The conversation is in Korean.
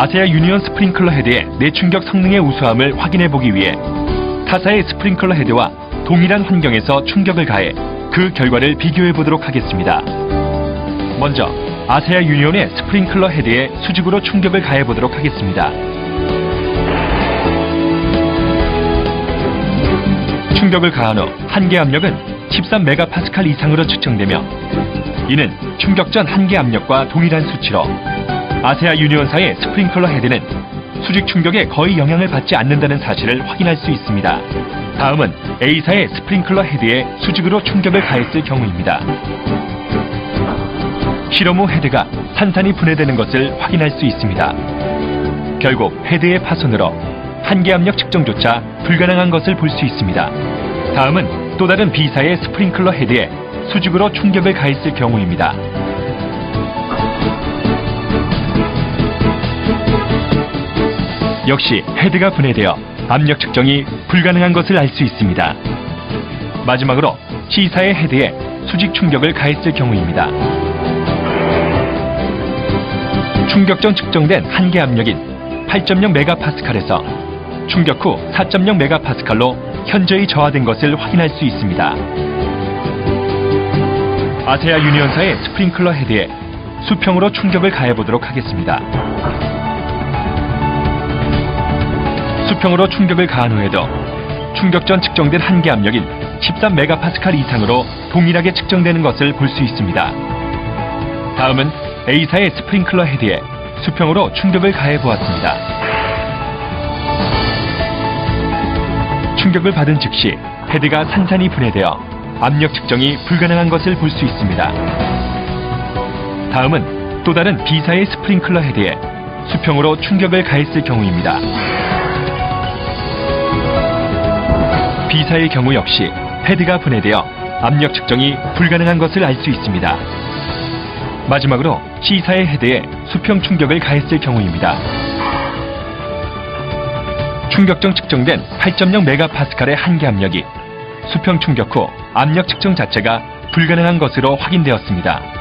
아세아 유니온 스프링클러 헤드의 내충격 성능의 우수함을 확인해 보기 위해 타사의 스프링클러 헤드와 동일한 환경에서 충격을 가해 그 결과를 비교해 보도록 하겠습니다. 먼저 아세아 유니온의 스프링클러 헤드에 수직으로 충격을 가해 보도록 하겠습니다. 충격을 가한 후 한계 압력은 13메가파스칼 이상으로 측정되며 이는 충격 전 한계 압력과 동일한 수치로 아세아 유니온사의 스프링클러 헤드는 수직 충격에 거의 영향을 받지 않는다는 사실을 확인할 수 있습니다. 다음은 A사의 스프링클러 헤드에 수직으로 충격을 가했을 경우입니다. 실험 후 헤드가 산산이 분해되는 것을 확인할 수 있습니다. 결국 헤드의 파손으로 한계 압력 측정조차 불가능한 것을 볼 수 있습니다. 다음은 또 다른 B사의 스프링클러 헤드에 수직으로 충격을 가했을 경우입니다. 역시 헤드가 분해되어 압력 측정이 불가능한 것을 알 수 있습니다. 마지막으로 C사의 헤드에 수직 충격을 가했을 경우입니다. 충격 전 측정된 한계 압력인 8.0메가파스칼에서 충격 후 4.0메가파스칼로 현저히 저하된 것을 확인할 수 있습니다. 아세아 유니온사의 스프링클러 헤드에 수평으로 충격을 가해보도록 하겠습니다. 수평으로 충격을 가한 후에도 충격 전 측정된 한계 압력인 13메가파스칼 이상으로 동일하게 측정되는 것을 볼 수 있습니다. 다음은 A사의 스프링클러 헤드에 수평으로 충격을 가해 보았습니다. 충격을 받은 즉시 헤드가 산산이 분해되어 압력 측정이 불가능한 것을 볼 수 있습니다. 다음은 또 다른 B사의 스프링클러 헤드에 수평으로 충격을 가했을 경우입니다. B사의 경우 역시 헤드가 분해되어 압력 측정이 불가능한 것을 알 수 있습니다. 마지막으로 C사의 헤드에 수평 충격을 가했을 경우입니다. 충격정 측정된 8.0메가파스칼의 한계 압력이 수평 충격 후 압력 측정 자체가 불가능한 것으로 확인되었습니다.